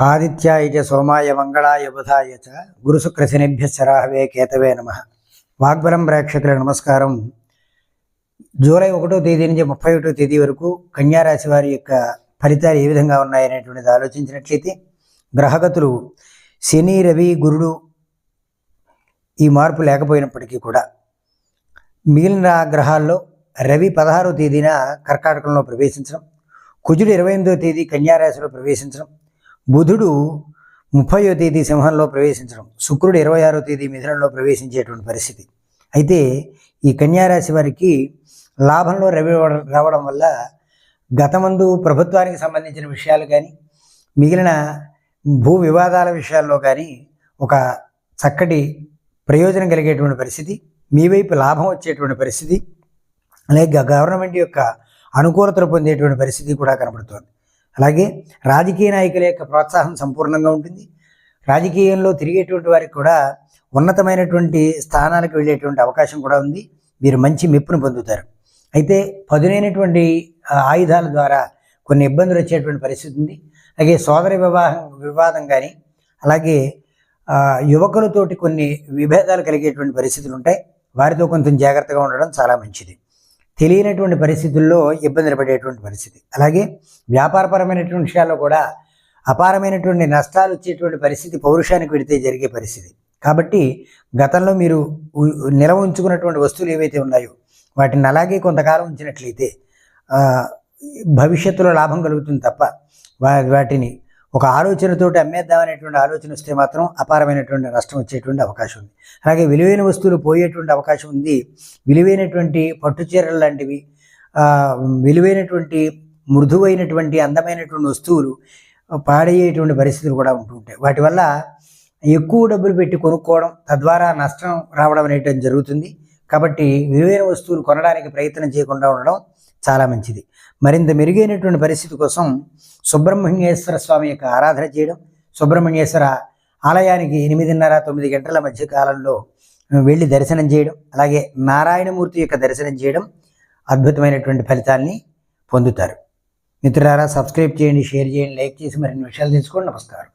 ఆదిత్యాయ చ సోమాయ మంగళాయ బుధాయ చ గురుశుక్రశనిభ్య శరాహవే కేతవే నమ. వాగ్బలం ప్రేక్షకుల నమస్కారం. జూలై ఒకటో తేదీ నుంచి ముప్పై ఒకటో తేదీ వరకు కన్యారాశి వారి యొక్క ఫలితాలు ఏ విధంగా ఉన్నాయనేటువంటిది ఆలోచించినట్లయితే గ్రహగతులు శని రవి గురుడు ఈ మార్పు లేకపోయినప్పటికీ కూడా మిగిలిన గ్రహాల్లో రవి పదహారో తేదీన కర్కాటకంలో ప్రవేశించడం కుజుడు ఇరవై ఎనిమిదో తేదీ కన్యారాశిలో ప్రవేశించడం బుధుడు ముప్పయో తేదీ సింహంలో ప్రవేశించడం శుక్రుడు ఇరవై ఆరో తేదీ మిథునంలో ప్రవేశించేటువంటి పరిస్థితి. అయితే ఈ కన్యారాశి వారికి లాభంలో రవి రావడం వల్ల గతమందు ప్రభుత్వానికి సంబంధించిన విషయాలు కానీ మిగిలిన భూ వివాదాల విషయాల్లో కానీ ఒక చక్కటి ప్రయోజనం కలిగేటువంటి పరిస్థితి మీ వైపు లాభం వచ్చేటువంటి పరిస్థితి అలాగే గవర్నమెంట్ యొక్క అనుకూలతలు పొందేటువంటి పరిస్థితి కూడా కనబడుతోంది అలాగే రాజకీయ నాయకుల యొక్క ప్రోత్సాహం సంపూర్ణంగా ఉంటుంది. రాజకీయంలో తిరిగేటువంటి వారికి కూడా ఉన్నతమైనటువంటి స్థానాలకు వెళ్ళేటువంటి అవకాశం కూడా ఉంది. మీరు మంచి మెప్పును పొందుతారు. అయితే పదునైనటువంటి ఆయుధాల ద్వారా కొన్ని ఇబ్బందులు వచ్చేటువంటి పరిస్థితి ఉంది. అలాగే సోదర వివాహం వివాదం కానీ అలాగే యువకులతోటి కొన్ని విభేదాలు కలిగేటువంటి పరిస్థితులు ఉంటాయి. వారితో కొంచెం జాగ్రత్తగా ఉండడం చాలా మంచిది. తెలియనటువంటి పరిస్థితుల్లో ఇబ్బందులు పడేటువంటి పరిస్థితి. అలాగే వ్యాపారపరమైనటువంటి విషయాల్లో కూడా అపారమైనటువంటి నష్టాలు వచ్చేటువంటి పరిస్థితి పౌరుషానికి పెడితే జరిగే పరిస్థితి. కాబట్టి గతంలో మీరు నిల్వ ఉంచుకున్నటువంటి వస్తువులు ఏవైతే ఉన్నాయో వాటిని అలాగే కొంతకాలం ఉంచినట్లయితే భవిష్యత్తులో లాభం కలుగుతుంది తప్ప వాటిని ఒక ఆలోచనతోటి అమ్మేద్దామనేటువంటి ఆలోచన వస్తే మాత్రం అపారమైనటువంటి నష్టం వచ్చేటువంటి అవకాశం ఉంది. అలాగే విలువైన వస్తువులు పోయేటువంటి అవకాశం ఉంది. విలువైనటువంటి పట్టుచీరలు లాంటివి విలువైనటువంటి మృదువైనటువంటి అందమైనటువంటి వస్తువులు పాడయ్యేటువంటి పరిస్థితులు కూడా ఉంటుంటాయి వాటి వల్ల ఎక్కువ డబ్బులు పెట్టి కొనుక్కోవడం తద్వారా నష్టం రావడం అనేటువంటి జరుగుతుంది. కాబట్టి విలువైన వస్తువులు కొనడానికి ప్రయత్నం చేయకుండా ఉండడం చాలా మంచిది. మరింత మెరుగైనటువంటి పరిస్థితి కోసం సుబ్రహ్మణ్యేశ్వర స్వామి యొక్క ఆరాధన చేయడం సుబ్రహ్మణ్యేశ్వర ఆలయానికి ఎనిమిదిన్నర తొమ్మిది గంటల మధ్య కాలంలో వెళ్ళి దర్శనం చేయడం అలాగే నారాయణమూర్తి యొక్క దర్శనం చేయడం అద్భుతమైనటువంటి ఫలితాల్ని పొందుతారు. మిత్రులారా సబ్స్క్రైబ్ చేయండి షేర్ చేయండి లైక్ చేసి మరిన్ని విషయాలు తెలుసుకోండి. నమస్కారం.